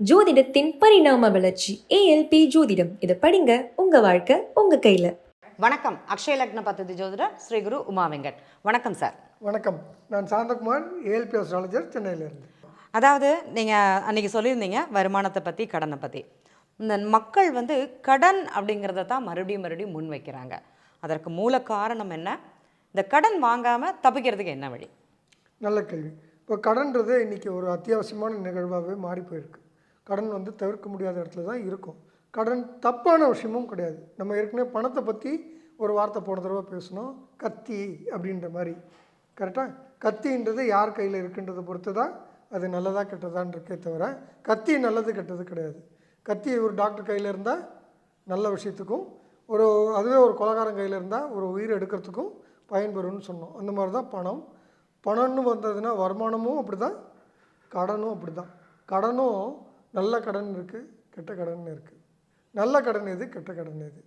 ஜோதிடத்தின் பரிணாம வளர்ச்சி ஏஎல்பி ஜோதிடம். இதை படிங்க உங்க வாழ்க்கை உங்க கையில. வணக்கம். அக்ஷய லக்ன பദ്ധதி ஜோதிடர் ஸ்ரீ குரு உமா வெங்கட். வணக்கம் சார். வணக்கம். நான் சாந்தகுமார் ஏஎல்பி அஸ்ட்ராலஜர் சென்னையிலேருந்து. அதாவது நீங்கள் அன்றைக்கி சொல்லியிருந்தீங்க வருமானத்தை பற்றி கடனை பற்றி இந்த மக்கள் வந்து கடன் அப்படிங்கிறத தான் மறுபடியும் மறுபடியும் முன் வைக்கிறாங்க. அதற்கு மூல காரணம் என்ன? இந்த கடன் வாங்காமல் தப்பிக்கிறதுக்கு என்ன வழி? நல்ல கேள்வி. இப்போ கடன்றது இன்றைக்கி ஒரு அத்தியாவசியமான நிகழ்வாகவே மாறி போயிருக்கு. கடன் வந்து தவிர்க்க முடியாத இடத்துல தான் இருக்கும். கடன் தப்பான விஷயமும் கிடையாது. நம்ம ஏற்கனவே பணத்தை பற்றி ஒரு வார்த்தை போன தடவை பேசணும் கத்தி அப்படின்ற மாதிரி. கரெக்டாக கத்தின்றது யார் கையில் இருக்குன்றதை பொறுத்து தான் அது நல்லதா கெட்டதான்னு இருக்கே தவிர கத்தி நல்லது கெட்டது கிடையாது. கத்தி ஒரு டாக்டர் கையில் இருந்தால் நல்ல விஷயத்துக்கும் ஒரு அதுவே ஒரு கொலகாரன் கையில் இருந்தால் ஒரு உயிர் எடுக்கிறதுக்கும் பயன்பெறும்னு சொன்னோம். அந்த மாதிரி தான் பணம். பணம்னு வந்ததுன்னா வருமானமும் அப்படி தான் கடனும் அப்படி தான் கடனும் நல்ல கடன் இருக்குது கெட்ட கடன் இருக்குது நல்ல கடன் எது கெட்ட கடன் எது?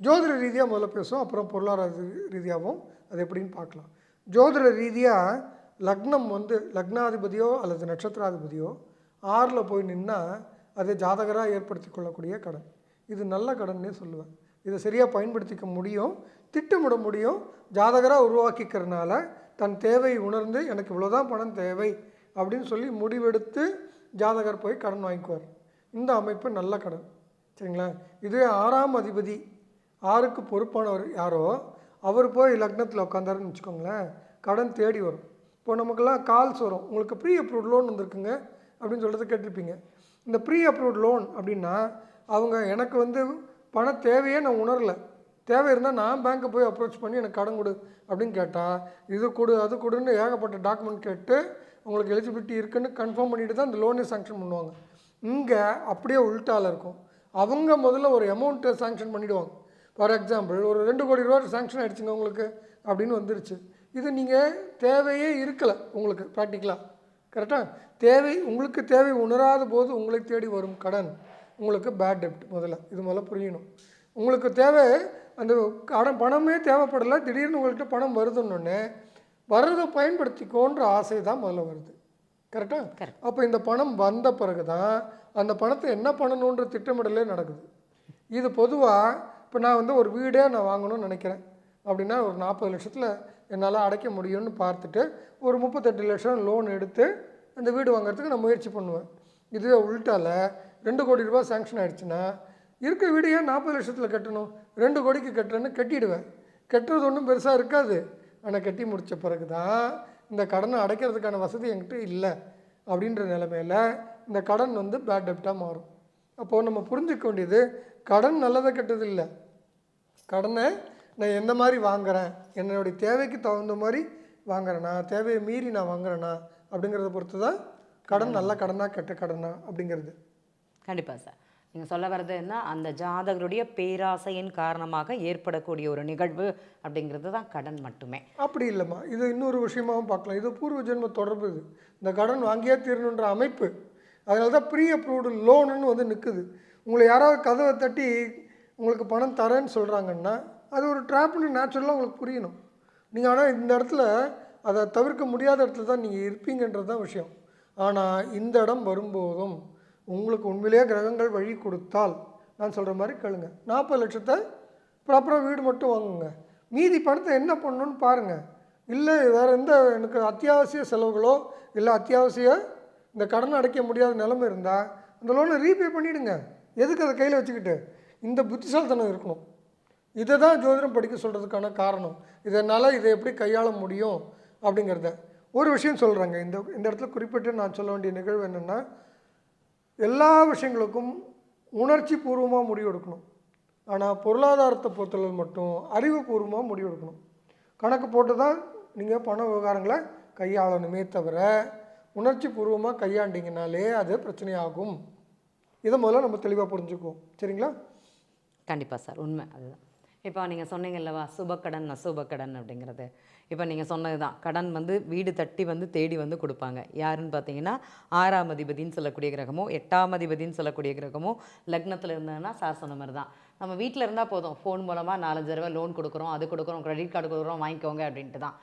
ஜோதிட ரீதியாக முதல்ல பேசுவோம் அப்புறம் பொருளாதார ரீதியாகவும் அது எப்படின்னு பார்க்கலாம். ஜோதிட ரீதியாக லக்னம் வந்து லக்னாதிபதியோ அல்லது நட்சத்திராதிபதியோ ஆறில் போய் நின்னால் அதை ஜாதகராக ஏற்படுத்தி கொள்ளக்கூடிய கடன். இது நல்ல கடன்னே சொல்லுவேன். இதை சரியாக பயன்படுத்திக்க முடியும் திட்டமிட முடியும் ஜாதகராக உருவாக்கிக்கிறனால தன் தேவை உணர்ந்து எனக்கு இவ்வளோதான் பணம் தேவை அப்படின்னு சொல்லி முடிவெடுத்து ஜாதகர் போய் கடன் வாங்கிக்குவார். இந்த அமைப்பு நல்ல கடன். சரிங்களா? இதுவே ஆறாம் அதிபதி ஆறுக்கு பொறுப்பானவர் யாரோ அவர் போய் லக்னத்தில் உட்காந்தாருன்னு வச்சுக்கோங்களேன் கடன் தேடி வரும். இப்போ நமக்கெல்லாம் கால்ஸ் வரும். உங்களுக்கு ப்ரீ அப்ரூவ்ட் லோன் வந்திருக்குங்க அப்படின்னு சொல்கிறது கேட்டிருப்பீங்க. இந்த ப்ரீ அப்ரூவ்ட் லோன் அப்படின்னா அவங்க எனக்கு வந்து பண தேவையே நான் உணரல. தேவை இருந்தால் நான் பேங்க்கை போய் அப்ரோச் பண்ணி எனக்கு கடன் கொடு அப்படின்னு கேட்டால் இது கொடு அது கொடுன்னு ஏகப்பட்ட டாக்குமெண்ட் கேட்டு உங்களுக்கு எலிஜிபிலிட்டி இருக்குன்னு கன்ஃபார்ம் பண்ணிட்டு தான் அந்த லோனே சாங்ஷன் பண்ணுவாங்க. இங்கே அப்படியே உள்டால இருக்கும். அவங்க முதல்ல ஒரு அமௌண்ட்டை சாங்ஷன் பண்ணிவிடுவாங்க ஃபார் எக்ஸாம்பிள் ஒரு ரெண்டு கோடி ரூபா சாங்ஷன் ஆயிடுச்சுங்க உங்களுக்கு அப்படின்னு வந்துருச்சு. இது நீங்கள் தேவையே இருக்கலை உங்களுக்கு ப்ராக்டிக்கலாக கரெக்டாக தேவை உங்களுக்கு தேவை உணராத போது உங்களை தேடி வரும் கடன். உங்களுக்கு பேட் டெப்ட் முதல்ல. இது முதல்ல புரியணும். உங்களுக்கு தேவை அந்த கடன் பணமே தேவைப்படலை திடீர்னு உங்கள்கிட்ட பணம் வருதுன்னொன்னே வர்றதை பயன்படுத்திக்கோன்ற ஆசை தான் முதல்ல வருது. கரெக்டாக. அப்போ இந்த பணம் வந்த பிறகு தான் அந்த பணத்தை என்ன பண்ணணுன்ற திட்டமிடலே நடக்குது. இது பொதுவாக இப்போ நான் வந்து ஒரு வீடே நான் வாங்கணும்னு நினைக்கிறேன். அப்படின்னா ஒரு நாற்பது லட்சத்தில் என்னால் அடைக்க முடியும்னு பார்த்துட்டு ஒரு முப்பத்தெட்டு லட்சம் லோன் எடுத்து அந்த வீடு வாங்குறதுக்கு நான் முயற்சி பண்ணுவேன். இதுவே உள்டால ரெண்டு கோடி ரூபாய் சாங்ஷன் ஆயிடுச்சுன்னா இருக்க வீடு ஏன் நாற்பது லட்சத்தில் கட்டணும்? ரெண்டு கோடிக்கு கட்டுறேன்னு கட்டிடுவேன். கட்டுறது ஒன்றும் பெருசாக இருக்காது. ஆனால் கட்டி முடித்த பிறகு தான் இந்த கடனை அடைக்கிறதுக்கான வசதி என்கிட்ட இல்லை அப்படின்ற நிலைமையில் இந்த கடன் வந்து பேட் டெப்டாக மாறும். அப்போது நம்ம புரிஞ்சுக்க வேண்டியது கடன் நல்லதை கெட்டது இல்லை. கடனை நான் எந்த மாதிரி வாங்குறேன்? என்னுடைய தேவைக்கு தகுந்த மாதிரி வாங்குறேனா? தேவையை மீறி நான் வாங்குறேனா? அப்படிங்கிறத பொறுத்து தான் கடன் நல்ல கடனா கெட்ட கடனா அப்படிங்கிறது. கண்டிப்பாக சார். நீங்கள் சொல்ல வர்றது என்ன? அந்த ஜாதகருடைய பேராசையின் காரணமாக ஏற்படக்கூடிய ஒரு நிகழ்வு அப்படிங்கிறது தான் கடன் மட்டுமே. அப்படி இல்லைம்மா. இது இன்னொரு விஷயமாவும் பார்க்கலாம். இது பூர்வ ஜென்ம தொடர்பு இது. இந்த கடன் வாங்கியே தீரணுன்ற அமைப்பு. அதனால தான் ப்ரீ அப்ரூவ்டு லோனுன்னு வந்து நிற்குது உங்களை யாராவது கதவை தட்டி உங்களுக்கு பணம் தரேன்னு சொல்கிறாங்கன்னா அது ஒரு ட்ராப்னு நேச்சுரலாக உங்களுக்கு புரியணும். நீங்கள் ஆனால் இந்த இடத்துல அதை தவிர்க்க முடியாத இடத்துல தான் நீங்கள் இருப்பீங்கன்றது தான் விஷயம். ஆனால் இந்த இடம் வரும்போதும் உங்களுக்கு உண்மையிலேயே கிரகங்கள் வழி கொடுத்தால் நான் சொல்கிற மாதிரி கேளுங்க. நாற்பது லட்சத்தை ப்ராப்பராக வீடு மட்டும் வாங்குங்க. மீதி பணத்தை என்ன பண்ணணும்னு பாருங்கள் இல்லை வேறு எந்த எனக்கு அத்தியாவசிய செலவுகளோ இல்லை அத்தியாவசிய இந்த கடன் அடைக்க முடியாத நிலைமை இருந்தால் அந்த லோனை ரீபே பண்ணிவிடுங்க எதுக்கு அதை கையில் வச்சுக்கிட்டு? இந்த புத்திசாலித்தனம் இருக்கணும். இதை தான் ஜோதிடம் படிக்க சொல்கிறதுக்கான காரணம். இதனால் இதை எப்படி கையாள முடியும் அப்படிங்கிறத. ஒரு விஷயம் சொல்கிறாங்க இந்த இந்த இடத்துல குறிப்பிட்டு நான் சொல்ல வேண்டிய நிகழ்வு என்னென்னா எல்லா விஷயங்களுக்கும் உணர்ச்சி பூர்வமாக முடிவெடுக்கணும். ஆனால் பொருளாதாரத்தை பொறுத்தளவு மட்டும் அறிவுபூர்வமாக முடிவெடுக்கணும். கணக்கு போட்டு தான் நீங்கள் பண விவகாரங்களை கையாளணுமே தவிர உணர்ச்சி பூர்வமாக கையாண்டிங்கனாலே அது பிரச்சனையாகும். இதை முதல்ல நம்ம தெளிவாக புரிஞ்சுக்குவோம். சரிங்களா? கண்டிப்பாக சார். உண்மை. அதுதான். இப்போ நீங்கள் சொன்னீங்கல்லவா சுபக்கடன் அசுபக்கடன் அப்படிங்கிறது. இப்போ நீங்கள் சொன்னது தான் கடன் வந்து வீடு தட்டி வந்து தேடி வந்து கொடுப்பாங்க. யாருன்னு பார்த்தீங்கன்னா ஆறாம் அதிபதின்னு சொல்லக்கூடிய கிரகமோ எட்டாம் அதிபதின்னு சொல்லக்கூடிய கிரகமோ லக்னத்தில் இருந்தாங்கன்னா சார் சொன்ன மாதிரி தான் நம்ம வீட்டில் இருந்தால் போதும். ஃபோன் மூலமாக நாலஞ்சு தடவை லோன் கொடுக்குறோம் அது கொடுக்குறோம் கிரெடிட் கார்டு கொடுக்குறோம் வாங்கிக்கோங்க அப்படின்ட்டு தான்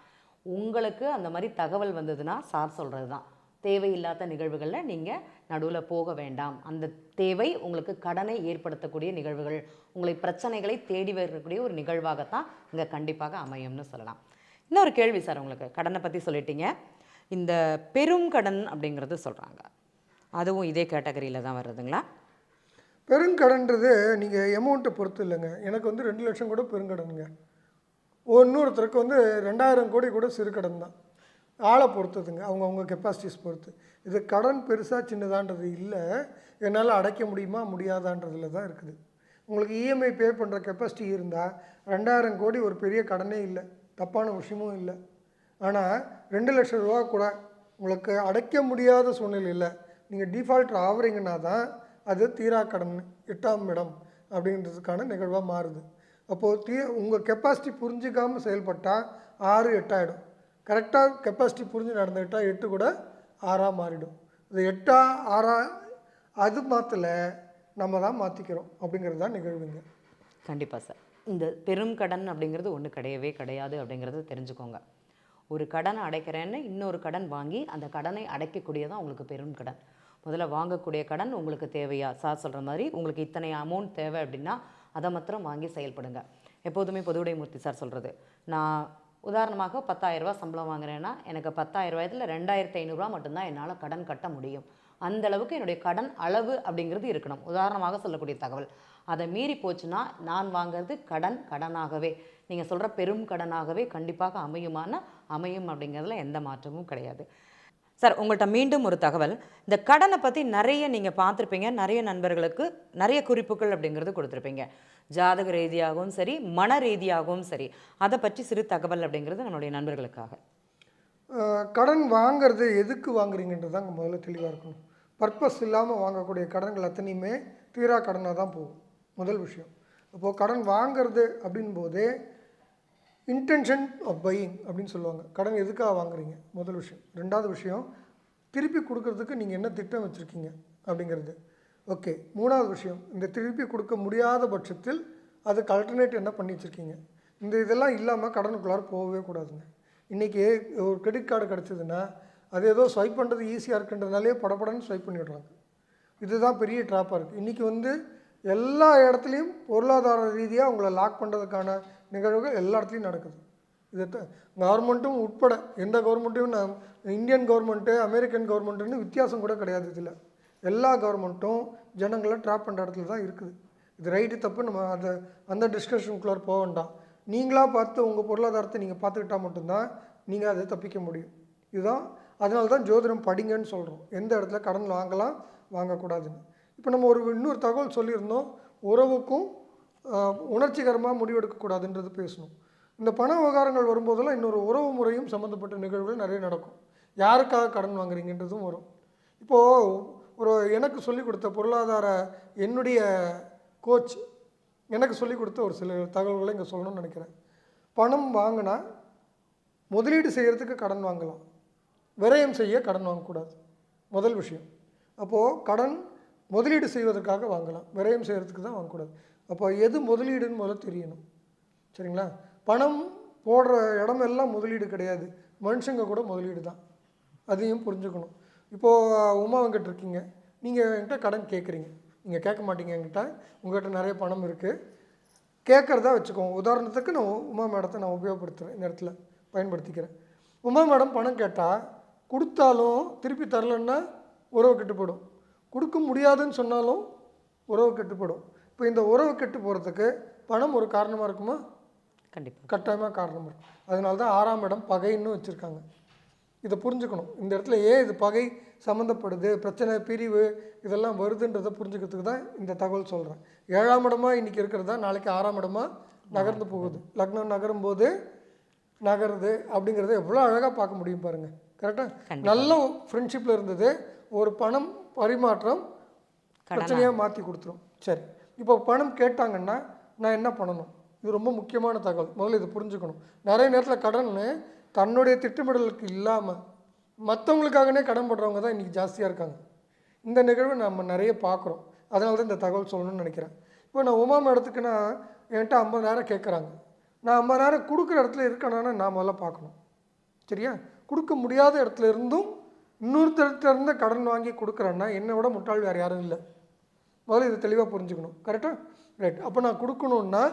உங்களுக்கு அந்த மாதிரி தகவல் வந்ததுன்னா சார் சொல்கிறது தான் தேவையில்லாத நிகழ்வுகளில் நீங்கள் நடுவில் போக வேண்டாம். அந்த தேவை உங்களுக்கு கடனை ஏற்படுத்தக்கூடிய நிகழ்வுகள் உங்களை பிரச்சனைகளை தேடி வரக்கூடிய ஒரு நிகழ்வாகத்தான் இங்கே கண்டிப்பாக அமையும்னு சொல்லலாம். இன்னொரு கேள்வி சார் உங்களுக்கு கடனை பற்றி சொல்லிட்டீங்க. இந்த பெரும் கடன் அப்படிங்கிறது சொல்கிறாங்க அதுவும் இதே கேட்டகரியில் தான் வருதுங்களா? பெருங்கடன்றது நீங்கள் எமௌண்ட்டை பொறுத்து இல்லைங்க. எனக்கு வந்து ரெண்டு லட்சம் கூட பெருங்கடனுங்க. இன்னொருத்தருக்கு வந்து ரெண்டாயிரம் கோடி கூட சிறு கடன் தான். ஆளை பொறுத்ததுங்க அவங்க அவங்க கெப்பாசிட்டிஸ் பொறுத்து. இது கடன் பெருசாக சின்னதான்றது இல்லை என்னால் அடைக்க முடியுமா முடியாதான்றதுல தான் இருக்குது. உங்களுக்கு இஎம்ஐ பே பண்ணுற கெப்பாசிட்டி இருந்தால் ரெண்டாயிரம் கோடி ஒரு பெரிய கடனே இல்லை தப்பான விஷயமும் இல்லை. ஆனால் ரெண்டு லட்சம் ரூபா கூட உங்களுக்கு அடைக்க முடியாத சூழ்நிலையில் நீங்கள் டிஃபால்ட்டர் ஆகுறீங்கன்னா தான் அது தீரா கடன் எட்டாம் இடம் அப்படின்றதுக்கான நிகழ்வாக மாறுது. அப்போது தீ உங்கள் கெப்பாசிட்டி புரிஞ்சிக்காமல் செயல்பட்டால் ஆறு எட்டாயிடும். கரெக்டாக கெப்பாசிட்டி புரிஞ்சு நடந்துக்கிட்டால் எட்டு கூட ஆறாக மாறிடும். இது எட்டா ஆறா அது மாற்றலை நம்ம தான் மாற்றிக்கிறோம் அப்படிங்கிறது தான் நிகழ்வுங்க. கண்டிப்பாக சார். இந்த பெரும் கடன் அப்படிங்கிறது ஒன்று கிடையவே கிடையாது அப்படிங்கிறத தெரிஞ்சுக்கோங்க. ஒரு கடனை அடைக்கிறேன்னு இன்னொரு கடன் வாங்கி அந்த கடனை அடைக்கக்கூடியதான் உங்களுக்கு பெரும் கடன். முதல்ல வாங்கக்கூடிய கடன் உங்களுக்கு தேவையா? சார் சொல்கிற மாதிரி உங்களுக்கு இத்தனை அமௌண்ட் தேவை அப்படின்னா அதை மாத்திரம் வாங்கி செயல்படுங்க. எப்போதுமே பொதுவுடைமூர்த்தி சார் சொல்கிறது நான் உதாரணமாக பத்தாயிரரூபா சம்பளம் வாங்குறேன்னா எனக்கு 10000 ரூபாயத்தில் ரெண்டாயிரத்தி ஐநூறுரூவா மட்டும்தான் என்னால் கடன் கட்ட முடியும். அந்த அளவுக்கு என்னுடைய கடன் அளவு அப்படிங்கிறது இருக்கணும். உதாரணமாக சொல்லக்கூடிய தகவல். அதை மீறி போச்சுன்னா நான் வாங்குறது கடன் கடனாகவே. நீங்கள் சொல்கிற பெரும் கடனாகவே கண்டிப்பாக அமையுமான அமையும் அப்படிங்கிறதுல எந்த மாற்றமும் கிடையாது. சார் உங்கள்கிட்ட மீண்டும் ஒரு தகவல். இந்த கடனை பற்றி நிறைய நீங்கள் பார்த்துருப்பீங்க. நிறைய நண்பர்களுக்கு நிறைய குறிப்புகள் அப்படிங்கிறது கொடுத்துருப்பீங்க. ஜாதக ரீதியாகவும் சரி மன ரீதியாகவும் சரி அதை பற்றி சிறு தகவல் அப்படிங்கிறது நம்மளுடைய நண்பர்களுக்காக. கடன் வாங்குறது எதுக்கு வாங்குறீங்கன்றது தான் முதல்ல தெளிவாக இருக்கணும். பர்பஸ் இல்லாமல் வாங்கக்கூடிய கடன்கள் அத்தனையுமே தீரா கடனாக தான் போகும். முதல் விஷயம். அப்போது கடன் வாங்குறது அப்படின் போதே இன்டென்ஷன் ஆஃப் பையிங் அப்படின்னு சொல்லுவாங்க. கடன் எதுக்காக வாங்குறீங்க? முதல் விஷயம். ரெண்டாவது விஷயம் திருப்பி கொடுக்கறதுக்கு நீங்கள் என்ன திட்டம் வச்சுருக்கீங்க அப்படிங்கிறது. ஓகே மூணாவது விஷயம் இந்த திருப்பி கொடுக்க முடியாத பட்சத்தில் அதுக்கு அல்டர்னேட் என்ன பண்ணி வச்சுருக்கீங்க? இந்த இதெல்லாம் இல்லாமல் கடனுக்குள்ளார போகவே கூடாதுங்க. இன்றைக்கி ஒரு கிரெடிட் கார்டு கிடச்சிதுன்னா அது ஏதோ ஸ்வைப் பண்ணுறது ஈஸியாக இருக்குன்றதுனாலே படபடன்னு ஸ்வைப் பண்ணிவிடுறாங்க இதுதான் பெரிய ட்ராப்பாக இருக்குது இன்றைக்கி வந்து எல்லா இடத்துலையும் பொருளாதார ரீதியாக உங்களை லாக் பண்ணுறதுக்கான நிகழ்வுகள் எல்லா இடத்துலையும் நடக்குது. இது கவர்மெண்ட்டும் உட்பட எந்த கவர்மெண்ட்டையும் நான் இந்தியன் கவர்மெண்ட்டு அமெரிக்கன் கவர்மெண்ட்டுன்னு வித்தியாசம் கூட கிடையாது இதில். எல்லா கவர்மெண்ட்டும் ஜனங்களை ட்ராப் பண்ணுற இடத்துல தான் இருக்குது. இது ரைட்டு தப்பு நம்ம அதை அந்த டிஸ்கஷனுக்குள்ளார போக வேண்டாம். நீங்களாக பார்த்து உங்கள் பொருளாதாரத்தை நீங்கள் பார்த்துக்கிட்டா மட்டும்தான் நீங்கள் அதை தப்பிக்க முடியும். இதுதான் அதனால தான் ஜோதிடம் படிங்கன்னு சொல்கிறோம் எந்த இடத்துல கடன் வாங்கலாம் வாங்கக்கூடாதுன்னு. இப்போ நம்ம ஒரு இன்னொரு தகவல் சொல்லியிருந்தோம். உறவுக்கும் உணர்ச்சிகரமாக முடிவெடுக்கக்கூடாதுன்றது பேசணும். இந்த பண விவகாரங்கள் வரும்போதெல்லாம் இன்னொரு உறவு முறையும் சம்மந்தப்பட்ட நிகழ்வுகள் நிறைய நடக்கும். யாருக்காக கடன் வாங்குறீங்கன்றதும் வரும். இப்போது ஒரு எனக்கு சொல்லிக் கொடுத்த பொருளாதார என்னுடைய கோச் எனக்கு சொல்லிக் கொடுத்த ஒரு சில தகவல்களை இங்கே சொல்லணும்னு நினைக்கிறேன். பணம் வாங்கினா முதலீடு செய்கிறதுக்கு கடன் வாங்கலாம். விரயம் செய்ய கடன் வாங்கக்கூடாது. முதல் விஷயம். அப்போது கடன் முதலீடு செய்வதற்காக வாங்கலாம். விரயம் செய்கிறதுக்கு தான் வாங்கக்கூடாது. அப்போ எது முதலீடுன்னு முதல்ல தெரியணும். சரிங்களா? பணம் போடுற இடமெல்லாம் முதலீடு கிடையாது. மனுஷங்க கூட முதலீடு தான். அதையும் புரிஞ்சுக்கணும். இப்போது உமா வெங்கட் இருக்கீங்க. நீங்கள் என்கிட்ட கடன் கேட்குறீங்க நீங்கள் கேட்க மாட்டீங்க என்கிட்ட. உங்கள்கிட்ட நிறைய பணம் இருக்குது கேட்குறதா வச்சுக்கோங்க உதாரணத்துக்கு நான் உமா மேடத்தை நான் உபயோகப்படுத்துகிறேன் இந்த இடத்துல. பயன்படுத்திக்கிறேன். உமா மேடம் பணம் கேட்டால் கொடுத்தாலும் திருப்பி தரலன்னா உறவு கெட்டுப்படும் கொடுக்க முடியாதுன்னு சொன்னாலும் உறவு கெட்டுப்படும் இப்போ இந்த உறவு கெட்டு போகிறதுக்கு பணம் ஒரு காரணமாக இருக்குமா? கண்டிப்பாக கட்டாயமாக காரணம் இருக்கும். அதனால தான் ஆறாம் இடம் பகைன்னு வச்சுருக்காங்க. இதை புரிஞ்சுக்கணும். இந்த இடத்துல ஏன் இது பகை சம்மந்தப்படுது பிரச்சனை பிரிவு இதெல்லாம் வருதுன்றதை புரிஞ்சுக்கிறதுக்கு தான் இந்த தகவல் சொல்கிறேன் ஏழாம் இடமா இன்றைக்கி இருக்கிறதா? நாளைக்கு ஆறாம் இடமா நகர்ந்து போகுது. லக்னம் நகரும் போது நகருது அப்படிங்கிறத எவ்வளோ அழகாக பார்க்க முடியும் பாருங்கள் கரெக்டாக நல்ல ஃப்ரெண்ட்ஷிப்பில் இருந்தது. ஒரு பணம் பரிமாற்றம் பிரச்சனையாக மாற்றி கொடுத்துரும். சரி. இப்போ பணம் கேட்டாங்கன்னா நான் என்ன பண்ணணும்? இது ரொம்ப முக்கியமான தகவல். முதல்ல இதை புரிஞ்சுக்கணும். நிறைய நேரத்தில் கடன் தன்னுடைய திட்டமிடலுக்கு இல்லாமல் மற்றவங்களுக்காகனே கடன் படுறவங்க தான் இன்றைக்கி ஜாஸ்தியாக இருக்காங்க. இந்த நிகழ்வு நம்ம நிறைய பார்க்குறோம் அதனால தான் இந்த தகவல் சொல்லணும்னு நினைக்கிறேன். இப்போ நான் உமா மேடத்துக்கு என்கிட்ட ஐம்பதாயிரம் கேட்குறாங்க நான் ஐம்பதாயிரம் கொடுக்குற இடத்துல இருக்கணும்னா நான் முதல்ல பார்க்கணும் சரியா? கொடுக்க முடியாத இடத்துல இருந்தும் இன்னொருத்தர்கிட்ட கடன் வாங்கி கொடுக்குறேன்னா என்னை விட முட்டாள் வேறு யாரும் இல்லை. முதல்ல இது தெளிவாக புரிஞ்சுக்கணும். கரெக்டாக ரைட் அப்போ நான் கொடுக்கணுன்னா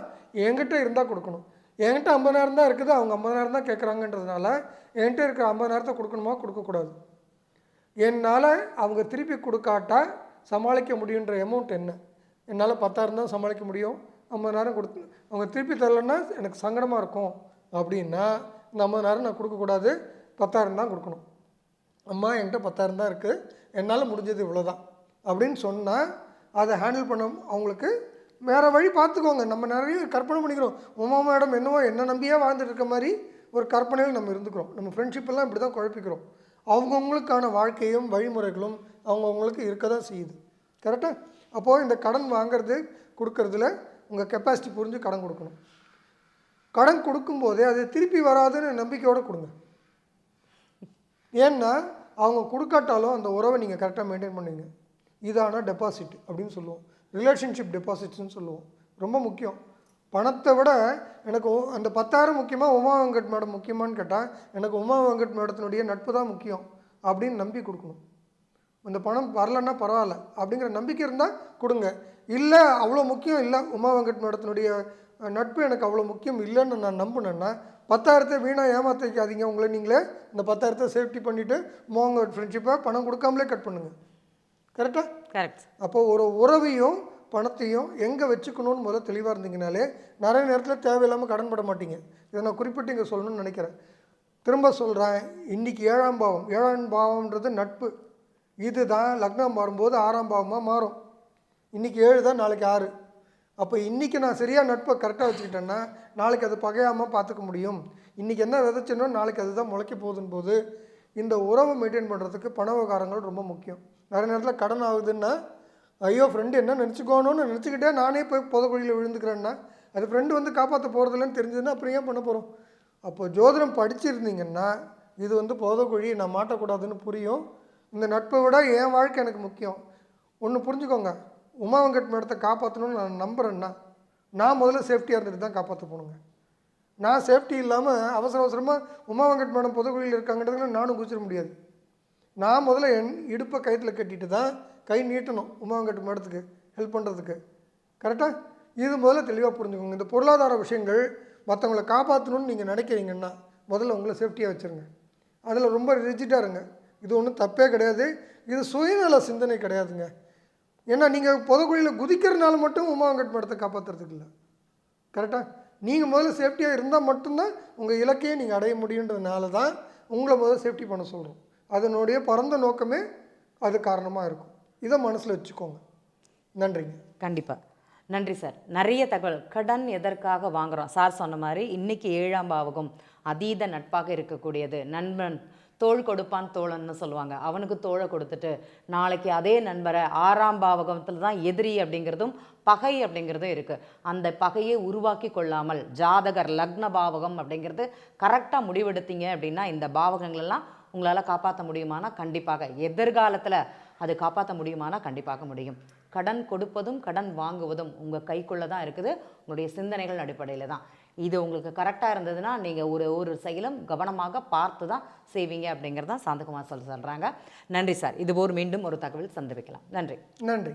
என்கிட்ட இருந்தால் கொடுக்கணும். என்கிட்ட ஐம்பது நேரம் தான் இருக்குது அவங்க ஐம்பது நேரம் தான் கேட்குறாங்கன்றதுனால என்கிட்ட இருக்கிற ஐம்பது நேரத்தை கொடுக்கணுமா? கொடுக்கக்கூடாது. என்னால் அவங்க திருப்பி கொடுக்காட்டா சமாளிக்க முடியுன்ற அமௌண்ட் என்ன? என்னால் பத்தாயிரம் தான் சமாளிக்க முடியும். ஐம்பது நேரம் கொடுத்து அவங்க திருப்பி தரலன்னா எனக்கு சங்கடமாக இருக்கும். அப்படின்னா இந்த ஐம்பது நேரம் நான் கொடுக்கக்கூடாது. பத்தாயிரம் தான் கொடுக்கணும். அம்மா என்கிட்ட பத்தாயிரம் தான் இருக்குது என்னால் முடிஞ்சது இவ்வளோதான் அப்படின்னு சொன்னால் அதை ஹேண்டில் பண்ண அவங்களுக்கு வேறு வழி பார்த்துக்கோங்க. நம்ம நிறைய கற்பனை பண்ணிக்கிறோம். உமா மேடம் என்னவோ என்ன நம்பியே வாழ்ந்துட்டு இருக்க மாதிரி ஒரு கற்பனையில் நம்ம இருந்துக்கிறோம். நம்ம ஃப்ரெண்ட்ஷிப் எல்லாம் இப்படி தான் குழப்பிக்கிறோம். அவங்கவுங்களுக்கான வாழ்க்கையும் வழிமுறைகளும் அவங்கவுங்களுக்கு இருக்க தான் செய்யுது. கரெக்டாக அப்போது இந்த கடன் வாங்குறது கொடுக்கறதுல உங்கள் கெப்பாசிட்டி புரிஞ்சு கடன் கொடுக்கணும். கடன் கொடுக்கும்போதே அது திருப்பி வராதுன்னு நம்பிக்கையோடு கொடுங்க. ஏன்னா அவங்க கொடுக்காட்டாலும் அந்த உறவை நீங்கள் கரெக்டாக மெயின்டைன் பண்ணுவீங்க. இதான டெபாசிட் அப்படின்னு சொல்லுவோம். ரிலேஷன்ஷிப் டெபாசிட்ஸ்னு சொல்லுவோம். ரொம்ப முக்கியம். பணத்தை விட எனக்கு அந்த பத்தாயிரம் முக்கியமாக உமா வெங்கட் மேடம் முக்கியமான்னு கேட்டால் எனக்கு உமா வெங்கட் மேடத்தினுடைய நட்பு தான் முக்கியம் அப்படின்னு நம்பி கொடுக்கணும். இந்த பணம் வரலன்னா பரவாயில்ல அப்படிங்கிற நம்பிக்கை இருந்தால் கொடுங்க. இல்லை அவ்வளோ முக்கியம் இல்லை. உமா வெங்கட் மேடத்தினுடைய நட்பு எனக்கு அவ்வளோ முக்கியம் இல்லைன்னு நான் நம்பினேன்னா பத்தாயிரத்தை வீணாக ஏமாத்த வைக்காதீங்க. உங்களை நீங்களே இந்த பத்தாயிரத்தை சேஃப்டி பண்ணிவிட்டு உமா வெங்கட் ஃப்ரெண்ட்ஷிப்பை பணம் கொடுக்காமலே கட் பண்ணுங்கள் கரெக்டாக கரெக்ட் அப்போ ஒரு உறவையும் பணத்தையும் எங்கே வச்சுக்கணும்னு முதல்ல தெளிவாக இருந்தீங்கனாலே நிறைய நேரத்தில் தேவையில்லாமல் கடன் பட மாட்டீங்க. இதை நான் குறிப்பிட்டு இங்கே சொல்லணும்னு நினைக்கிறேன். திரும்ப சொல்கிறேன் இன்றைக்கி ஏழாம் பாவம். ஏழாம் பாவம்ன்றது நட்பு. இதுதான் லக்னம் மாறும்போது ஆறாம் பாவமாக மாறும். இன்றைக்கி ஏழு தான் நாளைக்கு ஆறு. அப்போ இன்றைக்கி நான் சரியாக நட்பை கரெக்டாக வச்சுக்கிட்டேன்னா நாளைக்கு அது பகையாமல் பார்த்துக்க முடியும். இன்றைக்கி என்ன விதைச்சனோ நாளைக்கு அதுதான் முளைக்க போகுதுன்னு போது இந்த உறவை மெயின்டைன் பண்ணுறதுக்கு பண விவகாரங்கள் ரொம்ப முக்கியம். நிறைய நேரத்தில் கடன் ஆகுதுன்னா ஐயோ ஃப்ரெண்டு என்ன நினச்சிக்கோணும்னு நினச்சிக்கிட்டே நானே போய் புதக்குழியில் விழுந்துக்கிறேன்னா அது ஃப்ரெண்டு வந்து காப்பாற்ற போகிறதில்லன்னு தெரிஞ்சதுன்னா அப்புறம் ஏன் பண்ண போகிறோம் அப்போ ஜோதிடம் படிச்சிருந்தீங்கன்னா இது வந்து புதக்குழி நான் மாட்டக்கூடாதுன்னு புரியும். இந்த நட்பை விட என் வாழ்க்கை எனக்கு முக்கியம். ஒன்று புரிஞ்சுக்கோங்க. உமா வெங்கட் மேடத்தை காப்பாற்றணும்னு நான் நம்புகிறேன்னா நான் முதல்ல சேஃப்டியாக இருந்துட்டு தான் காப்பாற்ற போகணுங்க நான் சேஃப்டி இல்லாமல் அவசர அவசரமாக உமா வெங்கட் மேடம் பொதுக்குழியில் இருக்காங்கன்றதுல நானும் குதிச்சிட முடியாது. நான் முதல்ல என் இடுப்பை கயிற்றில் கட்டிட்டு தான் கை நீட்டணும் உமாங்கட்டு மடத்துக்கு ஹெல்ப் பண்ணுறதுக்கு கரெக்டாக இது முதல்ல தெளிவாக புரிஞ்சுக்கோங்க. இந்த பொருளாதார விஷயங்கள் மற்றவங்கள காப்பாற்றணும்னு நீங்கள் நினைக்கிறீங்கன்னா முதல்ல உங்களை சேஃப்டியாக வச்சுருங்க. அதில் ரொம்ப ரிஜிட்டாக இருங்க. இது ஒன்றும் தப்பே கிடையாது. இது சுயநல சிந்தனை கிடையாதுங்க. ஏன்னா நீங்கள் புதக்குழியில் குதிக்கிறனால மட்டும் உமா மடத்தை காப்பாற்றுறதுக்கு இல்லை. கரெக்டாக நீங்கள் முதல்ல சேஃப்டியாக இருந்தால் மட்டும்தான் உங்கள் இலக்கையை நீங்கள் அடைய முடியுன்றதுனால தான் உங்களை முதல்ல சேஃப்டி பண்ண சொல்கிறோம் அதனுடைய பரந்த நோக்கமே அது காரணமாக இருக்கும். இதை மனசில் வச்சுக்கோங்க. நன்றிங்க. கண்டிப்பாக நன்றி சார். நிறைய தகவல். கடன் எதற்காக வாங்குறோம்? சார் சொன்ன மாதிரி இன்னைக்கு ஏழாம் பாவகம் அதீத நட்பாக இருக்கக்கூடியது. நண்பன் தோள் கொடுப்பான் தோழன்னு சொல்லுவாங்க. அவனுக்கு தோழை கொடுத்துட்டு நாளைக்கு அதே நண்பரை ஆறாம் பாவகத்தில் தான் எதிரி அப்படிங்கிறதும் பகை அப்படிங்கிறதும் இருக்குது அந்த பகையை உருவாக்கி கொள்ளாமல் ஜாதகர் லக்ன பாவகம் அப்படிங்கிறது கரெக்டாக முடிவெடுத்தீங்க அப்படின்னா இந்த பாவகங்களெல்லாம் உங்களால் காப்பாற்ற முடியுமானா கண்டிப்பாக. எதிர்காலத்தில் அது காப்பாற்ற முடியுமானா கண்டிப்பாக முடியும். கடன் கொடுப்பதும் கடன் வாங்குவதும் உங்கள் கைக்குள்ளே தான் இருக்குது. உங்களுடைய சிந்தனைகள் அடிப்படையில் தான். இது உங்களுக்கு கரெக்டாக இருந்ததுன்னா நீங்கள் ஒரு ஒரு செயலும் கவனமாக பார்த்து தான் செய்வீங்க அப்படிங்கிறதான் சாந்தகுமார் சொல்ல சொல்கிறாங்க நன்றி சார். இது ஒரு மீண்டும் ஒரு தகவல் சந்திப்பிக்கலாம். நன்றி. நன்றி.